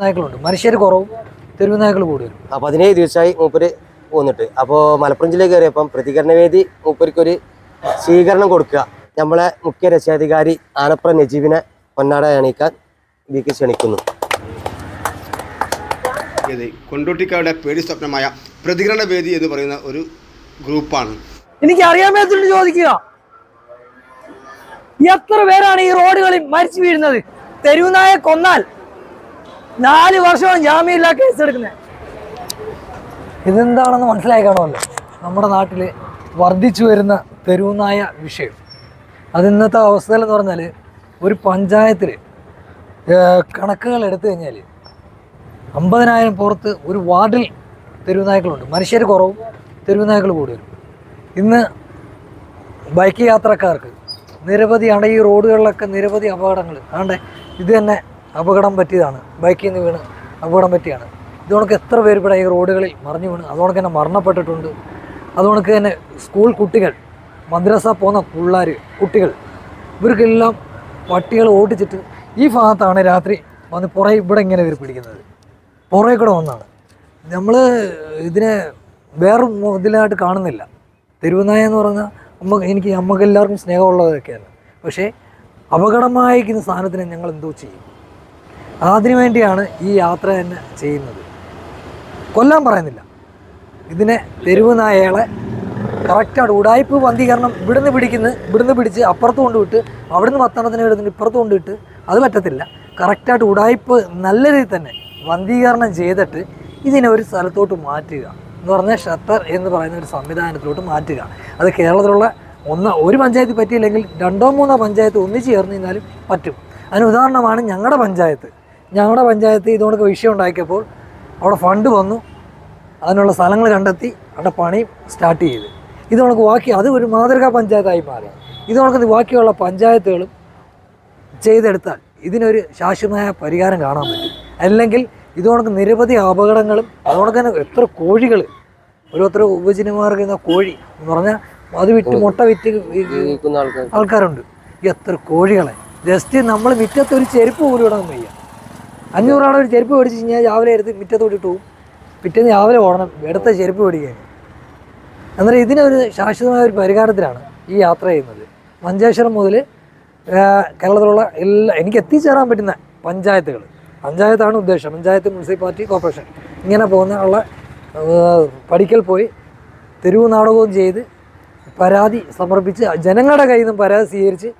നായ്ക്കളുണ്ട് മനുഷ്യർ കുറവും തെരുവ് നായ്ക്കൾ കൂടുതലും ആ പതിനേഴ് ദിവസമായി മൂപ്പര് പോന്നിട്ട് അപ്പോൾ മലപ്പുറം ജില്ലയിൽ കയറിയപ്പം പ്രതികരണ വേദി മൂപ്പർക്കൊരു സ്വീകരണം കൊടുക്കുക. നമ്മളെ മുഖ്യ രക്ഷാധികാരി ആനപ്ര നജീബിനെ പൊന്നാട അണിയിക്കാൻ ഇതിലേക്ക് ക്ഷണിക്കുന്നു. കൊണ്ടോട്ടിക്കാരുടെ പേടി സ്വപ്നമായ പ്രതികരണ വേദി എന്ന് പറയുന്ന ഒരു ഗ്രൂപ്പാണ്. എനിക്ക് അറിയാൻ മേത്തുണ്ട് ചോദിക്കുക. എത്ര പേരാണ് ഈ റോഡുകളിൽ മരിച്ചു വീഴുന്നത്? തെരുവുനായ കൊന്നാൽ നാല് വർഷമാണ് ജാമ്യമില്ലാ കേസ് എടുക്കുന്നത് ഇതെന്താണെന്ന് മനസ്സിലായി കാണുമല്ലോ. നമ്മുടെ നാട്ടിൽ വർദ്ധിച്ചു വരുന്ന തെരുവുനായ വിഷയം. അത് ഇന്നത്തെ അവസ്ഥയിൽ എന്ന് പറഞ്ഞാൽ ഒരു പഞ്ചായത്തിൽ കണക്കുകൾ എടുത്തു കഴിഞ്ഞാൽ അമ്പതിനായിരം പുറത്ത് ഒരു വാർഡിൽ തെരുവുനായ്ക്കളുണ്ട്. മനുഷ്യർ കുറവും തെരുവുനായ്ക്കൾ കൂടുതലും ഇന്ന് ബൈക്ക് യാത്രക്കാർക്ക് നിരവധിയാണ് ഈ റോഡുകളിലൊക്കെ നിരവധി അപകടങ്ങൾ. ആണ്ടേ ഇത് തന്നെ അപകടം പറ്റിയതാണ്. ബൈക്കിൽ നിന്ന് വീണ് അപകടം പറ്റിയാണ്. ഇതുകൊണ്ടൊക്കെ എത്ര പേര് ഇവിടെ ഈ റോഡുകളിൽ മറിഞ്ഞു വീണ്. അതുകൊണ്ടൊക്കെ തന്നെ മരണപ്പെട്ടിട്ടുണ്ട്. അതുകൊണ്ടൊക്കെ തന്നെ സ്കൂൾ കുട്ടികൾ മദ്രസ പോകുന്ന പിള്ളേർ കുട്ടികൾ ഇവർക്കെല്ലാം പട്ടികൾ ഓടിച്ചിട്ട് ഈ ഭാഗത്താണ് രാത്രി വന്ന് പുറകെ ഇവിടെ ഇങ്ങനെ ഇവർ പിടിക്കുന്നത്. പുറകെ കൂടെ വന്നാണ്. നമ്മൾ ഇതിനെ വേറെ ഇതിലായിട്ട് കാണുന്നില്ല. തെരുവുനായ എന്ന് പറഞ്ഞാൽ നമുക്ക് എനിക്ക് നമുക്ക് എല്ലാവർക്കും സ്നേഹമുള്ളതൊക്കെയാണ്. പക്ഷേ അപകടമായിരിക്കുന്ന സാധനത്തിന് ഞങ്ങൾ എന്തോ ചെയ്യും. അതിനു വേണ്ടിയാണ് ഈ യാത്ര തന്നെ ചെയ്യുന്നത്. കൊല്ലാൻ പറയുന്നില്ല. ഇതിനെ തെരുവ് നായകളെ കറക്റ്റായിട്ട് ഉടായ്പ് വന്ധീകരണം ഇവിടുന്ന് പിടിക്കുന്നു ഇവിടുന്ന് പിടിച്ച് അപ്പുറത്ത് കൊണ്ടുവിട്ട് അവിടുന്ന് പത്തണത്തിന് എടുത്തിട്ട് ഇപ്പുറത്ത് കൊണ്ടുവിട്ട് അത് പറ്റത്തില്ല. കറക്റ്റായിട്ട് ഉടായ്പ് നല്ല രീതിയിൽ തന്നെ വന്ധീകരണം ചെയ്തിട്ട് ഇതിനെ ഒരു സ്ഥലത്തോട്ട് മാറ്റുക. എന്ന് പറഞ്ഞാൽ ഷട്ടർ എന്ന് പറയുന്ന ഒരു സംവിധാനത്തിലോട്ട് മാറ്റുക. അത് കേരളത്തിലുള്ള ഒന്ന് ഒരു പഞ്ചായത്ത് പറ്റിയില്ലെങ്കിൽ രണ്ടോ മൂന്നോ പഞ്ചായത്ത് ഒന്നിച്ച് ചേർന്ന് കഴിഞ്ഞാലും പറ്റും. അതിന് ഉദാഹരണമാണ് ഞങ്ങളുടെ പഞ്ചായത്ത്. ഞങ്ങളുടെ പഞ്ചായത്ത് ഇതുകൊണ്ട് വിഷയം ഉണ്ടാക്കിയപ്പോൾ അവിടെ ഫണ്ട് വന്നു. അതിനുള്ള സ്ഥലങ്ങൾ കണ്ടെത്തി. അവിടെ പണി സ്റ്റാർട്ട് ചെയ്ത്. ഇത് കണക്ക് ബാക്കി അത് ഒരു മാതൃകാ പഞ്ചായത്തായി മാറി. ഇത് കണക്ക് ബാക്കിയുള്ള പഞ്ചായത്തുകളും ചെയ്തെടുത്താൽ ഇതിനൊരു ശാശ്വതമായ പരിഹാരം കാണാൻ പറ്റും. അല്ലെങ്കിൽ ഇതുകൊണ്ട് നിരവധി അപകടങ്ങളും അതുകൊണ്ട് തന്നെ എത്ര കോഴികൾ ഓരോരുത്തർ ഉപജീവനമാർഗം കോഴി എന്ന് പറഞ്ഞാൽ അത് വിറ്റ് മുട്ട വിറ്റ് ആൾക്കാരുണ്ട്. എത്ര കോഴികളെ. ജസ്റ്റ് നമ്മൾ മുറ്റത്ത് ഒരു ചെരുപ്പ് പോലും ഇടാൻ വയ്യ. അഞ്ഞൂറാണ് ഒരു ചെരുപ്പ് മേടിച്ച് കഴിഞ്ഞാൽ രാവിലെ എടുത്ത് മുറ്റത്ത് വിട്ടിട്ട് പോകും പിറ്റേന്ന് രാവിലെ ഓടണം. എടുത്ത ചെരുപ്പ് മേടിക്കാൻ അന്നേരം ഇതിനൊരു ശാശ്വതമായ ഒരു പരിഹാരത്തിലാണ് ഈ യാത്ര ചെയ്യുന്നത്. മഞ്ചേശ്വരം മുതൽ കേരളത്തിലുള്ള എല്ലാ എനിക്ക് എത്തിച്ചേരാൻ പറ്റുന്ന പഞ്ചായത്തുകൾ പഞ്ചായത്താണ് ഉദ്ദേശം. Panchayat municipality corporation. ഇങ്ങനെ പോകുന്ന ഉള്ള പഠിക്കൽ പോയി തെരുവ് നാടകവും ചെയ്ത് പരാതി സമർപ്പിച്ച് ജനങ്ങളുടെ കയ്യിൽ നിന്നും പരാതി സ്വീകരിച്ച്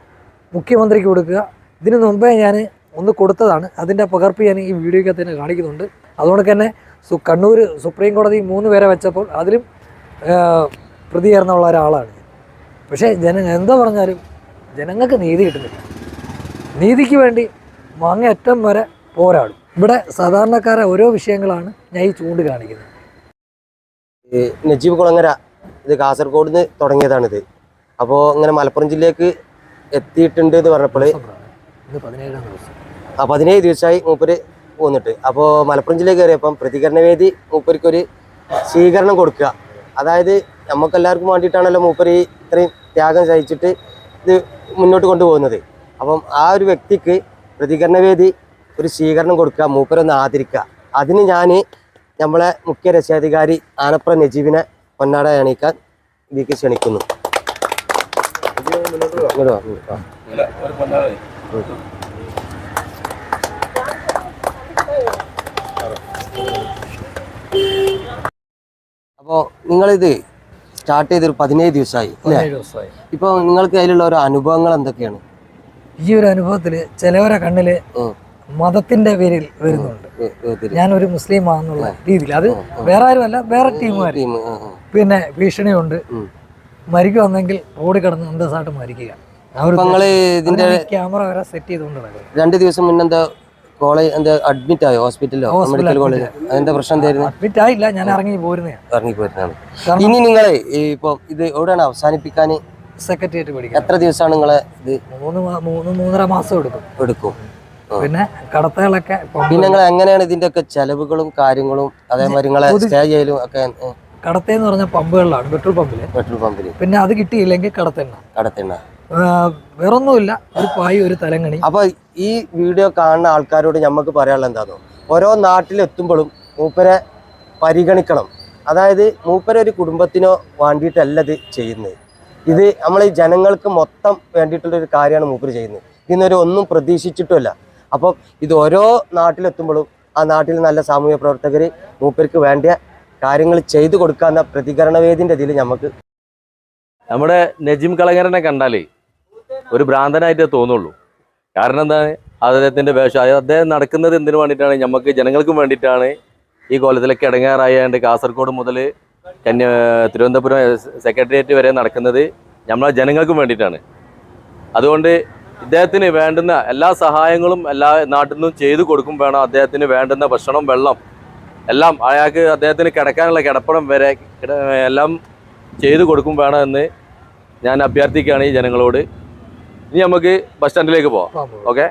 മുഖ്യമന്ത്രിക്ക് കൊടുക്കുക. ഇതിനു മുമ്പേ ഞാൻ ഒന്ന് കൊടുത്തതാണ്. അതിന്റെ പകർപ്പ് ഞാൻ ഈ വീഡിയോയ്ക്കകത്ത് തന്നെ കാണിക്കുന്നുണ്ട്. അതുകൊണ്ട് തന്നെ സു കണ്ണൂർ സുപ്രീം കോടതി മൂന്ന് പേരെ വെച്ചപ്പോൾ അതിലും പ്രതികരണമുള്ള ഒരാളാണ്. പക്ഷേ ജന എന്താ പറഞ്ഞാലും ജനങ്ങൾക്ക് നീതി കിട്ടുന്നില്ല. നീതിക്ക് വേണ്ടി അങ്ങേയറ്റം വരെ പോരാടും. ഇവിടെ സാധാരണക്കാരെ ഓരോ വിഷയങ്ങളാണ് ഞാൻ ഈ ചൂണ്ടി കാണിക്കുന്നത് നജീബ് കുളങ്ങര ഇത് കാസർഗോഡ് നിന്ന് തുടങ്ങിയതാണിത്. അപ്പോൾ ഇങ്ങനെ മലപ്പുറം ജില്ലയ്ക്ക് എത്തിയിട്ടുണ്ട് എന്ന് പറഞ്ഞപ്പോൾ ആ പതിനേഴ് ദിവസമായി മൂപ്പര് പോന്നിട്ട് അപ്പോൾ മലപ്പുറം ജില്ലയിൽ കയറിയപ്പം പ്രതികരണ വേദി മൂപ്പർക്കൊരു സ്വീകരണം കൊടുക്കുക. അതായത് നമുക്കെല്ലാവർക്കും വേണ്ടിയിട്ടാണല്ലോ മൂപ്പര് ഈ ഇത്രയും ത്യാഗം സഹിച്ചിട്ട് ഇത് മുന്നോട്ട് കൊണ്ടുപോകുന്നത്. അപ്പം ആ ഒരു വ്യക്തിക്ക് പ്രതികരണ വേദി ഒരു സ്വീകരണം കൊടുക്കുക മൂപ്പരൊന്ന് ആദരിക്കുക. അതിന് ഞാൻ നമ്മളെ മുഖ്യ രക്ഷാധികാരി ആനപ്ര നജീബിനെ പൊന്നാട അണിയിക്കാൻ ഇതിലേക്ക് ക്ഷണിക്കുന്നു അപ്പോ. അപ്പോൾ നിങ്ങളിത് സ്റ്റാർട്ട് ചെയ്തൊരു പതിനേഴ് ദിവസമായി അല്ലേ ഇപ്പോൾ നിങ്ങൾക്ക് അതിലുള്ള ഓരോ അനുഭവങ്ങൾ എന്തൊക്കെയാണ് ഈ ഒരു അനുഭവത്തിൽ ചിലവരെ കണ്ണിൽ ഉം. മതത്തിന്റെ പേരിൽ വരുന്നുണ്ട്. ഞാൻ ഞാനൊരു ഒരു മുസ്ലിം ആണെന്നുള്ള രീതിയിൽ. അത് വേറെ ആരുമല്ല വേറെ ടീമുകാർ. പിന്നെ ഭീഷണിയുണ്ട്. മരിക്കുവന്നെങ്കിൽ ഓടി കിടന്ന് അന്തസ്സായിട്ട് മരിക്കുക. ക്യാമറ വരെ സെറ്റ് ചെയ്തുകൊണ്ട് നടക്കുന്നത് രണ്ട് ദിവസം മുന്നെന്താ കോളേജ് എന്താ അഡ്മിറ്റ് ആയോ? ഹോസ്പിറ്റലിലോ? മെഡിക്കൽ കോളേജ് അതിന്റെ പ്രശ്നം എന്തായിരുന്നു? അഡ്മിറ്റ് ആയില്ല. ഞാൻ ഇറങ്ങി പോരുന്നതാണ് ഇറങ്ങി പോരുന്നതാണ് ഇനി നിങ്ങളെ ഇപ്പൊ ഇത് എവിടെയാണ് അവസാനിപ്പിക്കാൻ സെക്രട്ടേറിയറ്റ് പഠിക്കാം എത്ര ദിവസമാണ് നിങ്ങളെ ഇത് മൂന്ന് മൂന്ന് മൂന്നര മാസം എടുക്കും. എടുക്കും. പിന്നെ കടത്തുകളൊക്കെ പിന്നെ നിങ്ങൾ എങ്ങനെയാണ് ഇതിന്റെ ഒക്കെ ചെലവുകളും കാര്യങ്ങളും അതേമാതിരി നിങ്ങളെ സ്റ്റേ ചെയ്യലും ഒക്കെ കടത്തേന്ന് പറഞ്ഞ പമ്പുകളിലാണ് പെട്രോൾ പമ്പിൽ. പെട്രോൾ പമ്പിൽ. പിന്നെ അത് കിട്ടിയില്ലെങ്കിൽ കടത്തെണ്ണ. കടത്തെണ്ണ. വേറൊന്നുമില്ല ഒരു പായി ഒരു തലങ്ങണി. അപ്പൊ ഈ വീഡിയോ കാണുന്ന ആൾക്കാരോട് നമുക്ക് പറയാനുള്ള എന്താണോ ഓരോ നാട്ടിലെത്തുമ്പോഴും മൂപ്പരെ പരിഗണിക്കണം. അതായത് മൂപ്പര ഒരു കുടുംബത്തിനോ വേണ്ടിയിട്ടല്ല ഇത് ചെയ്യുന്നത്. ഇത് നമ്മൾ ഈ ജനങ്ങൾക്ക് മൊത്തം വേണ്ടിയിട്ടുള്ള ഒരു കാര്യമാണ് മൂപ്പര് ചെയ്യുന്നത്. ഇതിനൊരു ഒന്നും പ്രതീക്ഷിച്ചിട്ടുമല്ല. അപ്പം ഇത് ഓരോ നാട്ടിലെത്തുമ്പോഴും ആ നാട്ടിൽ നല്ല സാമൂഹ്യ പ്രവർത്തകർ മൂപ്പർക്ക് വേണ്ട കാര്യങ്ങൾ ചെയ്തു കൊടുക്കാവുന്ന പ്രതികരണ വേദിന്റെ ഇതിൽ നമുക്ക് നമ്മുടെ നജീം കളങ്ങരനെ കണ്ടാലേ ഒരു ഭ്രാന്തനായിട്ടേ തോന്നുള്ളൂ. കാരണം എന്താണ്? അദ്ദേഹത്തിന്റെ വേഷം അദ്ദേഹം നടക്കുന്നത് എന്തിനു വേണ്ടിയിട്ടാണ്? നമുക്ക് ജനങ്ങൾക്കും വേണ്ടിയിട്ടാണ് ഈ കോലത്തിലേക്ക് ഇടങ്ങാറായാണ്ട് കാസർഗോഡ് മുതൽ കന്യ തിരുവനന്തപുരം സെക്രട്ടേറിയറ്റ് വരെ നടക്കുന്നത് നമ്മളെ ജനങ്ങൾക്കും വേണ്ടിയിട്ടാണ്. അതുകൊണ്ട് ഇദ്ദേഹത്തിന് വേണ്ടുന്ന എല്ലാ സഹായങ്ങളും എല്ലാ നാട്ടിൽ നിന്നും ചെയ്തു കൊടുക്കും വേണം. അദ്ദേഹത്തിന് വേണ്ടുന്ന ഭക്ഷണം വെള്ളം എല്ലാം അയാൾക്ക് അദ്ദേഹത്തിന് കിടക്കാനുള്ള കിടപ്പണം വരെ എല്ലാം ചെയ്തു കൊടുക്കും വേണം എന്ന് ഞാൻ അഭ്യർത്ഥിക്കുകയാണ് ഈ ജനങ്ങളോട്. ഇനി നമുക്ക് ബസ് സ്റ്റാൻഡിലേക്ക് പോവാം. ഓക്കെ?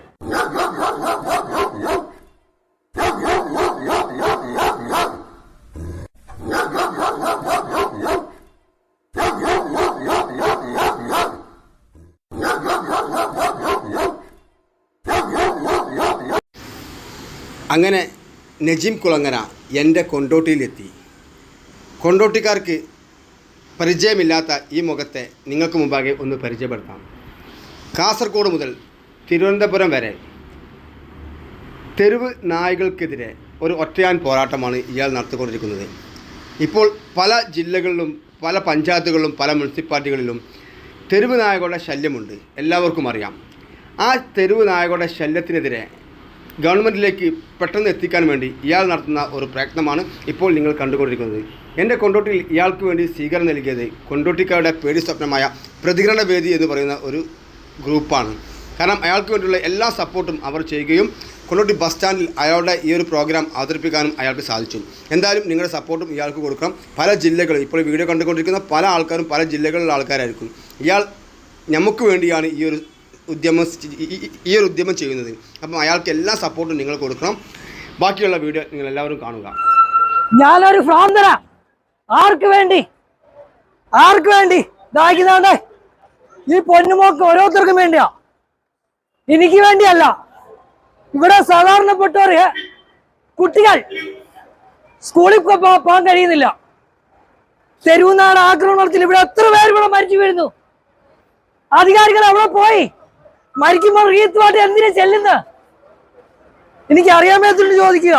അങ്ങനെ നജീം കുളങ്ങര എന്റെ കൊണ്ടോട്ടിയിലെത്തി. കൊണ്ടോട്ടിക്കാർക്ക് പരിചയമില്ലാത്ത ഈ മുഖത്തെ നിങ്ങൾക്ക് മുമ്പാകെ ഒന്ന് പരിചയപ്പെടുത്താം. കാസർഗോഡ് മുതൽ തിരുവനന്തപുരം വരെ തെരുവ് നായകൾക്കെതിരെ ഒരു ഒറ്റയാൻ പോരാട്ടമാണ് ഇയാൾ നടത്തിക്കൊണ്ടിരിക്കുന്നത്. ഇപ്പോൾ പല ജില്ലകളിലും പല പഞ്ചായത്തുകളിലും പല മുനിസിപ്പാലിറ്റികളിലും തെരുവ് നായകളുടെ ശല്യമുണ്ട്. എല്ലാവർക്കും അറിയാം. ആ തെരുവ് നായകളുടെ ശല്യത്തിനെതിരെ ഗവൺമെന്റിലേക്ക് പെട്ടെന്ന് എത്തിക്കാൻ വേണ്ടി ഇയാൾ നടത്തുന്ന ഒരു പ്രയത്നമാണ് ഇപ്പോൾ നിങ്ങൾ കണ്ടുകൊണ്ടിരിക്കുന്നത്. എന്റെ കൊണ്ടോട്ടിയിൽ ഇയാൾക്ക് വേണ്ടി സ്വീകരണം നൽകിയത് കൊണ്ടോട്ടിക്കാരുടെ പേടി സ്വപ്നമായ പ്രതികരണ വേദി എന്ന് പറയുന്ന ഒരു ഗ്രൂപ്പാണ്. കാരണം അയാൾക്ക് വേണ്ടിയുള്ള എല്ലാ സപ്പോർട്ടും അവർ ചെയ്യുകയും കൊണ്ടോട്ടി ബസ് സ്റ്റാൻഡിൽ അയാളുടെ ഈ ഒരു പ്രോഗ്രാം അവതരിപ്പിക്കാനും അയാൾക്ക് സാധിച്ചു. എന്തായാലും നിങ്ങളുടെ സപ്പോർട്ടും ഇയാൾക്ക് കൊടുക്കണം. പല ജില്ലകളും ഇപ്പോൾ വീഡിയോ കണ്ടുകൊണ്ടിരിക്കുന്ന പല ആൾക്കാരും പല ജില്ലകളിലുള്ള ആൾക്കാരായിരിക്കും. ഇയാൾ നമുക്ക് വേണ്ടിയാണ് ഈ ഒരു ഉദ്യമം ഈ- ഒരു ഉദ്യമം ചെയ്യുന്നത്. അപ്പം അയാൾക്ക് എല്ലാ സപ്പോർട്ടും നിങ്ങൾ കൊടുക്കണം. ബാക്കിയുള്ള വീഡിയോ നിങ്ങൾ എല്ലാവരും കാണുക. ഞാനൊരു ആർക്ക് വേണ്ടി? ആർക്ക് വേണ്ടി? ദാഹിക്കുന്നാണ്ടേ ഈ പൊന്നുമോക്ക് ഓരോരുത്തർക്കും വേണ്ടിയാ. എനിക്ക് വേണ്ടിയല്ല. ഇവിടെ സാധാരണപ്പെട്ടവര് കുട്ടികൾ സ്കൂളിൽ പോകാൻ കഴിയുന്നില്ല. തെരുവുനാട് ആക്രമണത്തിൽ ഇവിടെ എത്ര പേര് ഇവിടെ മരിച്ചു വീഴുന്നു? അധികാരികൾ അവിടെ പോയി. മരിക്കുമ്പോൾ റീത്തുമായിട്ട് എന്തിനാ ചെല്ലുന്നത് എനിക്ക് അറിയാൻ മേത്തുണ്ട് ചോദിക്കുക.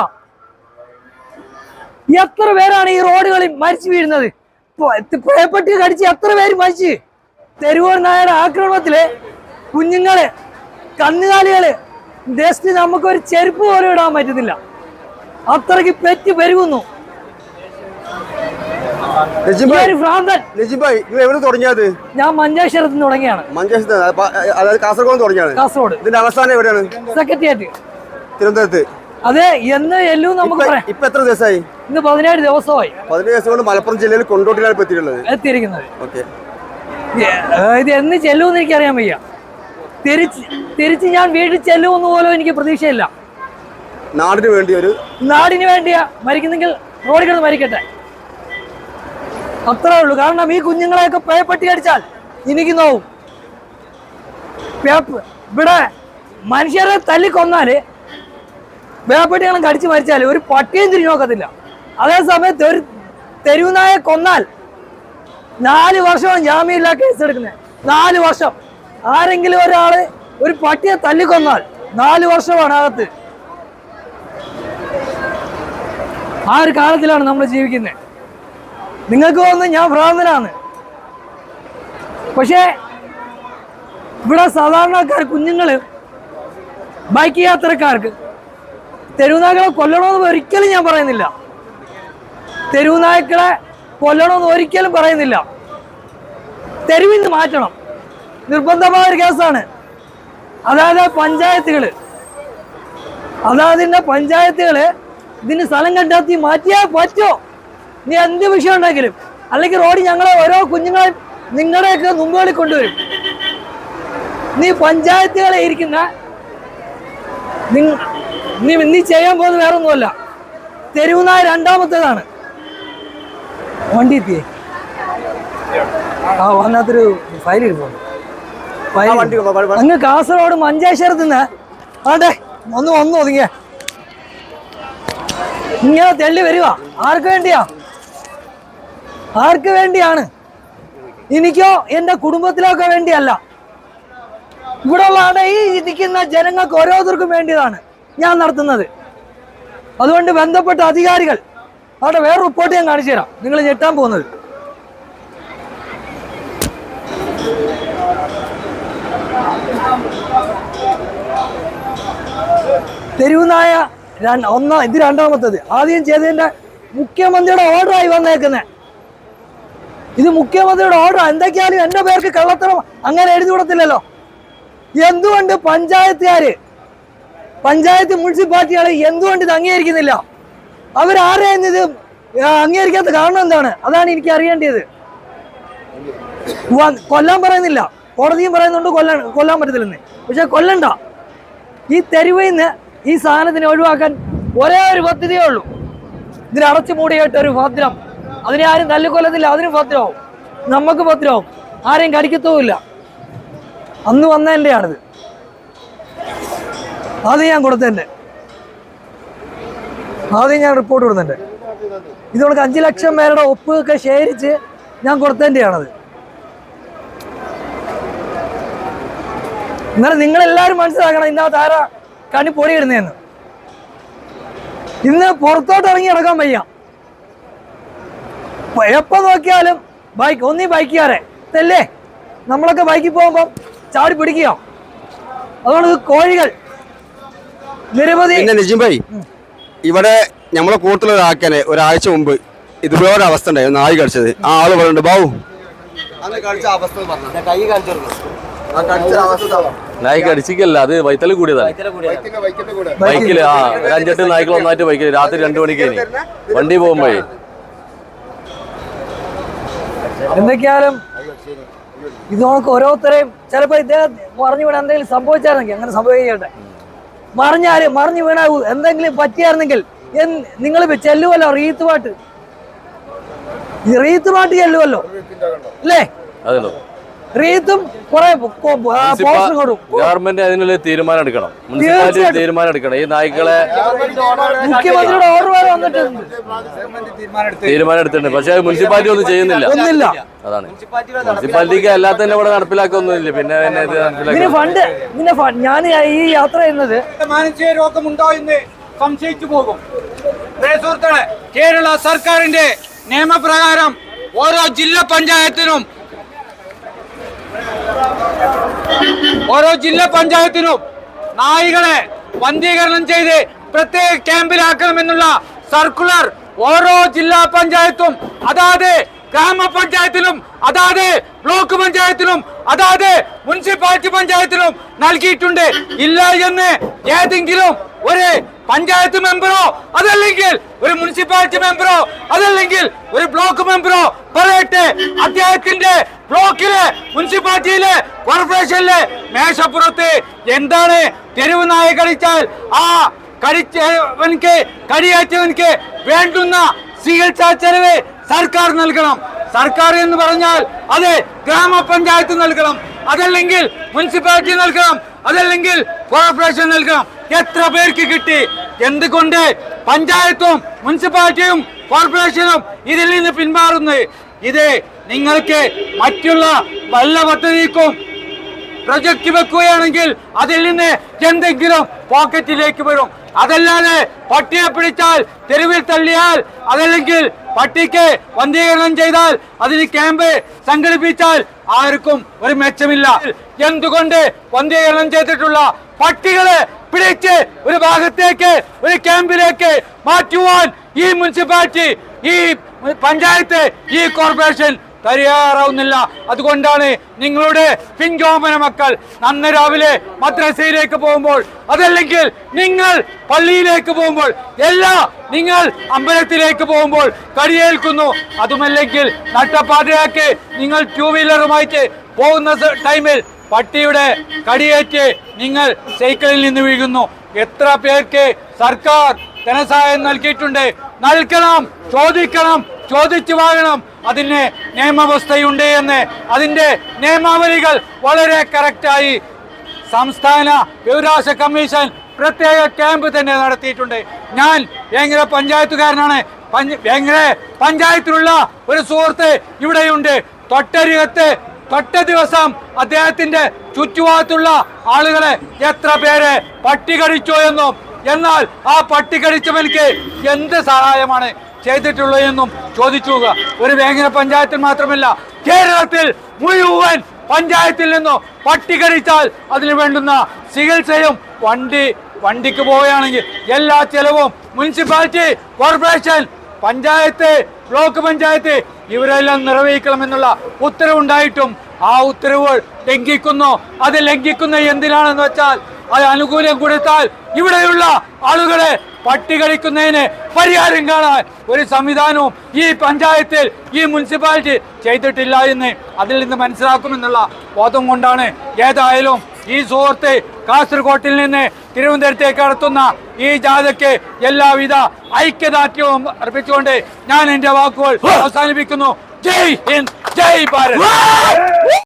എത്ര പേരാണ് ഈ റോഡുകളിൽ മരിച്ചു വീഴുന്നത്? പേപ്പട്ടി കടിച്ച് എത്ര പേര് മരിച്ച്? തെരുവോർ നായരുടെ ആക്രമണത്തിൽ കുഞ്ഞുങ്ങൾ കന്നുകാലികൾ. ദേശത്ത് നമുക്കൊരു ചെരുപ്പ് പോലും ഇടാൻ പറ്റുന്നില്ല അത്രയ്ക്ക് പെറ്റ് പെരുകുന്നു ഈ ഒരു ഭ്രാന്തൻ നജീബായി നിങ്ങൾ എവിടെ തുടങ്ങിയത്? ഞാൻ മഞ്ചേശ്വരത്ത് തുടങ്ങിയാണ്. മഞ്ചേശ്വരത്ത് അതായത് കാസർഗോഡ് തുടങ്ങിയാണ്. കാസർഗോഡ്. ഇതിന്റെ അവസാനം എവിടെയാണ്? സെക്രട്ടേറിയറ്റ്. തിരുവനന്തപുരത്ത്. അതെ എന്ന് എല്ലു നമുക്ക് പറയാം. ഇപ്പൊ എത്ര ദിവസമായി? ഇന്ന് പതിനേഴ് ദിവസമായി. പതിനേഴ് ദിവസം കൊണ്ട് മലപ്പുറം ജില്ലയിൽ കൊണ്ടോട്ടിലാണ് എത്തിയിട്ടുള്ളത്. എത്തിയിരിക്കുന്നത്. ഓക്കെ. ഇത് എന്ന് ചെല്ലുമെന്ന് എനിക്കറിയാൻ വയ്യ. തിരിച്ച് തിരിച്ച് ഞാൻ വീട്ടിൽ ചെല്ലുമെന്ന് പോലും എനിക്ക് പ്രതീക്ഷയില്ല. നാടിന് വേണ്ടി ഒരു നാടിന് വേണ്ടിയാ മരിക്കുന്നെങ്കിൽ റോഡിൽ കിടന്ന് മരിക്കട്ടെ. അത്രേ ഉള്ളൂ. കാരണം ഈ കുഞ്ഞുങ്ങളെയൊക്കെ പേപ്പട്ടി അടിച്ചാൽ എനിക്ക് നോവും. പേപ്പ് ഇവിടെ മനുഷ്യരെ തല്ലിക്കൊന്നാൽ പേപ്പട്ടികളും കടിച്ചു മരിച്ചാൽ ഒരു പട്ടിയും തിരിഞ്ഞു നോക്കത്തില്ല. അതേസമയത്ത് ഒരു തെരുവുനായ കൊന്നാൽ നാല് വർഷമാണ് ജാമ്യമില്ലാ കേസ് എടുക്കുന്നത്. നാല് വർഷം. ആരെങ്കിലും ഒരാൾ ഒരു പട്ടിയെ തല്ലിക്കൊന്നാൽ നാല് വർഷമാണ് അകത്ത്. ആ ഒരു കാലത്തിലാണ് നമ്മൾ ജീവിക്കുന്നത്. നിങ്ങൾക്ക് തോന്നുന്നു ഞാൻ ഭ്രാന്തനാണ്. പക്ഷേ ഇവിടെ സാധാരണക്കാർ കുഞ്ഞുങ്ങൾ ബൈക്ക് യാത്രക്കാർക്ക് തെരുവുനായ്ക്കളെ കൊല്ലണമെന്ന് ഒരിക്കലും ഞാൻ പറയുന്നില്ല. തെരുവുനായ്ക്കളെ കൊല്ലണമെന്ന് ഒരിക്കലും പറയുന്നില്ല. തെരുവിൽ നിന്ന് മാറ്റണം. നിർബന്ധമായ ഒരു കേസാണ്. അതായത് പഞ്ചായത്തുകൾ അതാതിന്റെ പഞ്ചായത്തുകൾ ഇതിന് സ്ഥലം കണ്ടെത്തി മാറ്റിയാൽ പറ്റോ? നീ എന്ത് വിഷയം ഉണ്ടെങ്കിലും അല്ലെങ്കിൽ റോഡിൽ ഞങ്ങളെ ഓരോ കുഞ്ഞുങ്ങളെ നിങ്ങളുടെയൊക്കെ മുമ്പുകളിൽ കൊണ്ടുവരും. നീ പഞ്ചായത്തുകളെ ഇരിക്കുന്ന നീ നീ ചെയ്യാൻ പോകുന്നത് വേറെ ഒന്നുമല്ല തെരുവുനായ രണ്ടാമത്തേതാണ്. വണ്ടി എത്തിയേ ആ വന്നാത്തൊരു ഫയൽ ഇരിപ്പുണ്ട് അങ്ങ് കാസർഗോഡ് മഞ്ചേശ്വരത്ത് നിന്ന്. അതെ ഒന്ന് വന്നു ഒതുങ്ങിയ. ഇങ്ങനെ തെള്ളി വരിക ആർക്ക് വേണ്ടിയാ? ആർക്ക് വേണ്ടിയാണ്? എനിക്കോ എന്റെ കുടുംബത്തിലൊക്കെ വേണ്ടിയല്ല. ഇവിടെ അവിടെ ഈ ഇരിക്കുന്ന ജനങ്ങൾക്ക് ഓരോരുത്തർക്കും വേണ്ടിയതാണ് ഞാൻ നടത്തുന്നത്. അതുകൊണ്ട് ബന്ധപ്പെട്ട അധികാരികൾ അവിടെ വേറെ റിപ്പോർട്ട് ഞാൻ കാണിച്ചു തരാം. നിങ്ങൾ ഞെട്ടാൻ പോകുന്നത്. തെരുവുനായ ഒന്നാ ഇത് രണ്ടാമത്തത്. ആദ്യം ചെയ്തതിന്റെ മുഖ്യമന്ത്രിയുടെ ഓർഡറായി വന്നേക്കുന്നത് ഇത് മുഖ്യമന്ത്രിയുടെ ഓർഡർ എന്തൊക്കെയാലും എന്റെ പേർക്ക് കള്ളത്തരം അങ്ങനെ എഴുതി കൊടുത്തില്ലല്ലോ എന്തുകൊണ്ട് പഞ്ചായത്തുകാര് പഞ്ചായത്ത് മുനിസിപ്പാലിറ്റികൾ എന്തുകൊണ്ട് ഇത് അംഗീകരിക്കുന്നില്ല? അവരാരെയും ഇത് അംഗീകരിക്കാത്ത കാരണം എന്താണ്? അതാണ് എനിക്ക് അറിയേണ്ടത്. കൊല്ലാൻ പറയുന്നില്ല. കോടതിയും പറയുന്നുണ്ട് കൊല്ലാൻ കൊല്ലാൻ പറ്റത്തില്ലെന്ന്. പക്ഷെ കൊല്ലണ്ട. ഈ തെരുവിൽ നിന്ന് ഈ സാധനത്തിനെ ഒഴിവാക്കാൻ ഒരേ ഒരു പദ്ധതിയേ ഉള്ളൂ. ഇതിനെ അടച്ചു മൂടിയിട്ട് ഒരു ഭദ്രം അതിനെ ആരും തല്ലിക്കൊല്ലത്തില്ല. അതിന് ഭദ്രമാവും നമുക്ക് ഭദ്രമാവും ആരെയും കടിക്കത്തുമില്ല. അന്ന് വന്നതിന്റെയാണിത് ആദ്യം ഞാൻ കൊടുത്തതിന്റെ ആദ്യം ഞാൻ റിപ്പോർട്ട് കൊടുത്തതിന്റെ ഇത് നമുക്ക് അഞ്ച് ലക്ഷം പേരുടെ ഒപ്പ് ഒക്കെ ശേഖരിച്ച് ഞാൻ കൊടുത്തതിന്റെയാണത് എന്നാലും നിങ്ങളെല്ലാവരും മനസ്സിലാക്കണം ഇന്നത്തെ ആരാ കണി പൊടിയിടുന്നതെന്ന്. ഇന്ന് പുറത്തോട്ട് ഇറങ്ങി നടക്കാൻ വയ്യ. ഇപ്പൊ എപ്പോ നോക്കിയാലും ബൈക്ക് ഒന്നീ ബൈക്കുകാരെ ഇതല്ലേ? നമ്മളൊക്കെ ബൈക്കിൽ പോകുമ്പോൾ ചാടി പിടിക്കുക അതുകൊണ്ട് ഇത് കോഴികൾ. നിരവധി പിന്നെ നജീം ഭായി ഇവിടെ നമ്മളെ കൂട്ടത്തിലൊരാക്കനെ ഒരാഴ്ച മുമ്പ് ഇതുപോലെ അവസ്ഥ ഉണ്ടായിരുന്നു നായി കടിച്ചത്. ആ ആൾ പറയുന്നുണ്ട് ബാബു നായി കടിച്ചിക്കല്ല അവസ്ഥ പറഞ്ഞു. കൈ കാണിച്ചു ആ കടിച്ച അവസ്ഥ നായിക്ക് അടിച്ചിക്കല്ല അത് വൈത്തല കൂടിയതാണ്. ബൈക്കിൽ ആ ഒരു അഞ്ചെട്ട് നായ്ക്കൾ ഒന്നായിട്ട് ബൈക്കിൽ രാത്രി രണ്ടു മണിക്ക് വണ്ടി പോകുമ്പോഴേ. എന്തൊക്കെയാലും ഇത് നമുക്ക് ഓരോരുത്തരെയും ചിലപ്പോൾ ഇദ്ദേഹം മറിഞ്ഞു വീണ എന്തെങ്കിലും സംഭവിച്ചായിരുന്നെങ്കിൽ അങ്ങനെ സംഭവിക്കട്ടെ. മറിഞ്ഞാൽ മറിഞ്ഞു വീണ എന്തെങ്കിലും പറ്റിയായിരുന്നെങ്കിൽ നിങ്ങൾ ചെല്ലുമല്ലോ റീത്ത് പാട്ട്. ഈ റീത്ത് പാട്ട് ചെല്ലുമല്ലോ അല്ലേ? അതല്ലോ റീത്തും കുറെ പോസ്റ്റർ കൊടുക്കും ഗവൺമെന്റ് അതിനുള്ള തീരുമാനം എടുക്കണം. മുനിസിപ്പാലിറ്റി തീരുമാനം എടുക്കണം. ഈ നായ്ക്കളെ മുഖ്യമന്ത്രിയുടെ ഓർഡർ വരെ വന്നിട്ടുണ്ട്. തീരുമാനം എടുത്തിട്ടുണ്ട് പക്ഷെ മുനിസിപ്പാലിറ്റി ഒന്നും ചെയ്യുന്നില്ല. ഒന്നില്ല അതാണ്. മുനിസിപ്പാലിറ്റിക്ക് അല്ലാത്തന്നെ ഇവിടെ നടപ്പിലാക്കൊന്നുമില്ല പിന്നെ പിന്നെ ഇത് ഇതിന് നടപ്പിലാക്കി ഫണ്ട് പിന്നെ ഫണ്ട് ഞാൻ ഈ യാത്ര ചെയ്യുന്നത് മാനസിക രോഗമുണ്ടോ എന്ന് സംശയിച്ചു പോകും. സുഹൃത്തുക്കളെ കേരള സർക്കാരിന്റെ നിയമപ്രകാരം ഓരോ ജില്ലാ പഞ്ചായത്തിനും ഓരോ ജില്ലാ പഞ്ചായത്തിനും നായികളെ വന്ധീകരണം ചെയ്ത് പ്രത്യേക ക്യാമ്പിലാക്കണമെന്നുള്ള സർക്കുലർ ഓരോ ജില്ലാ പഞ്ചായത്തും അതാത് ഗ്രാമപഞ്ചായത്തിലും അതാത് ബ്ലോക്ക് പഞ്ചായത്തിലും അതാത് മുനിസിപ്പാലിറ്റി പഞ്ചായത്തിലും നൽകിയിട്ടുണ്ട്. ഇല്ല എന്ന് ഏതെങ്കിലും ഒരു പഞ്ചായത്ത് മെമ്പറോ അതല്ലെങ്കിൽ ഒരു മുനിസിപ്പാലിറ്റി മെമ്പറോ അതല്ലെങ്കിൽ ഒരു ബ്ലോക്ക് മെമ്പറോ പറയട്ടെ. അദ്ദേഹത്തിന്റെ ബ്ലോക്കിലെ മുനിസിപ്പാലിറ്റിയിലെ കോർപ്പറേഷനിലെ മേശപ്പുറത്ത് എന്താണ് തെരുവ് നായ കടിച്ചാൽ ആ കടിച്ചവനക്ക് കടിയേറ്റവനക്ക് വേണ്ടുന്ന ചികിത്സാ ചെലവ് സർക്കാർ നൽകണം. സർക്കാർ എന്ന് പറഞ്ഞാൽ അത് ഗ്രാമപഞ്ചായത്ത് നൽകണം. അതല്ലെങ്കിൽ മുനിസിപ്പാലിറ്റി നൽകണം. അതല്ലെങ്കിൽ കോർപ്പറേഷൻ നൽകണം. എത്ര പേർക്ക് കിട്ടി? എന്തുകൊണ്ട് പഞ്ചായത്തും മുനിസിപ്പാലിറ്റിയും കോർപ്പറേഷനും ഇതിൽ നിന്ന് പിന്മാറുന്നു ഇത് നിങ്ങൾക്ക് മറ്റുള്ള വല്ല പദ്ധതിക്കും പ്രൊജക്ട് വെക്കുകയാണെങ്കിൽ അതിൽ നിന്ന് എന്തെങ്കിലും പോക്കറ്റിലേക്ക് വരും. അതല്ലാതെ പട്ടിയെ പിടിച്ചാൽ തെരുവിൽ തള്ളിയാൽ അതല്ലെങ്കിൽ പട്ടിക്ക് വന്ധീകരണം ചെയ്താൽ അതിന് ക്യാമ്പ് സംഘടിപ്പിച്ചാൽ ആർക്കും ഒരു മെച്ചമില്ല. എന്തുകൊണ്ട് വന്ധീകരണം ചെയ്തിട്ടുള്ള പട്ടികളെ പിടിച്ച് ഒരു ഭാഗത്തേക്ക് ഒരു ക്യാമ്പിലേക്ക് മാറ്റുവാൻ ഈ മുനിസിപ്പാലിറ്റി ഈ പഞ്ചായത്ത് ഈ കോർപ്പറേഷൻ തയ്യാറാവുന്നില്ല. അതുകൊണ്ടാണ് നിങ്ങളുടെ പിഞ്ചോമന മക്കൾ അന്ന് രാവിലെ മദ്രസയിലേക്ക് പോകുമ്പോൾ അതല്ലെങ്കിൽ നിങ്ങൾ പള്ളിയിലേക്ക് പോകുമ്പോൾ എല്ലാ നിങ്ങൾ അമ്പലത്തിലേക്ക് പോകുമ്പോൾ കടിയേൽക്കുന്നു. അതുമല്ലെങ്കിൽ നട്ടപ്പാതയാക്കി നിങ്ങൾ ടൂ വീലറുമായിട്ട് പോകുന്ന ടൈമിൽ പട്ടിയുടെ കടിയേറ്റ് നിങ്ങൾ സൈക്കിളിൽ നിന്ന് വീഴുന്നു. എത്ര പേർക്ക് സർക്കാർ ധനസഹായം നൽകിയിട്ടുണ്ട്? നൽകണം ചോദിക്കണം ചോദിച്ചു വാങ്ങണം. അതിന് നിയമവ്യവസ്ഥയുണ്ട് എന്ന്. അതിന്റെ നിയമാവലികൾ വളരെ കറക്റ്റായി സംസ്ഥാന വിവരാശ കമ്മീഷൻ പ്രത്യേക ക്യാമ്പ് തന്നെ നടത്തിയിട്ടുണ്ട്. ഞാൻ വേങ്ങര പഞ്ചായത്തുകാരനാണ്. പഞ്ച- വേങ്ങര പഞ്ചായത്തിലുള്ള ഒരു സുഹൃത്ത് ഇവിടെയുണ്ട്. തൊട്ടരികത്ത് തൊട്ട ദിവസം അദ്ദേഹത്തിന്റെ ചുറ്റുഭാഗത്തുള്ള ആളുകളെ എത്ര പേരെ പട്ടി കടിച്ചു എന്നും എന്നാൽ ആ പട്ടി കടിച്ചവനിക്ക് എന്ത് സഹായമാണ് ചെയ്തിട്ടുള്ളതെന്നും ചോദിച്ചു ഒരു വേങ്ങര പഞ്ചായത്തിൽ മാത്രമല്ല കേരളത്തിൽ മുഴുവൻ പഞ്ചായത്തിൽ നിന്നും പട്ടി കടിച്ചാൽ അതിന് വേണ്ടുന്ന ചികിത്സയും വണ്ടി വണ്ടിക്ക് പോവുകയാണെങ്കിൽ എല്ലാ ചെലവും municipality corporation panchayat block panchayat ഇവരെല്ലാം നിർവഹിക്കണമെന്നുള്ള ഉത്തരവുണ്ടായിട്ടും ആ ഉത്തരവുകൾ ലംഘിക്കുന്നു. അത് ലംഘിക്കുന്ന എന്തിനാണെന്ന് വെച്ചാൽ അത് അനുകൂല്യം കൊടുത്താൽ ഇവിടെയുള്ള ആളുകളെ പട്ടി കളിക്കുന്നതിന് പരിഹാരം കാണാൻ ഒരു സംവിധാനവും ഈ പഞ്ചായത്തിൽ ഈ മുനിസിപ്പാലിറ്റി ചെയ്തിട്ടില്ല എന്ന് അതിൽ നിന്ന് മനസ്സിലാക്കുമെന്നുള്ള ബോധം കൊണ്ടാണ് ഏതായാലും ഈ സുഹൃത്ത് കാസർഗോട്ടിൽ നിന്ന് തിരുവനന്തപുരത്തേക്ക് നടത്തുന്ന ഈ ജാഥയ്ക്ക് എല്ലാവിധ ഐക്യദാർഢ്യവും അർപ്പിച്ചുകൊണ്ട് ഞാൻ എന്റെ വാക്കുകൾ അവസാനിപ്പിക്കുന്നു. ജയ് ഹിന്ദ് ജയ് ഭാരത്.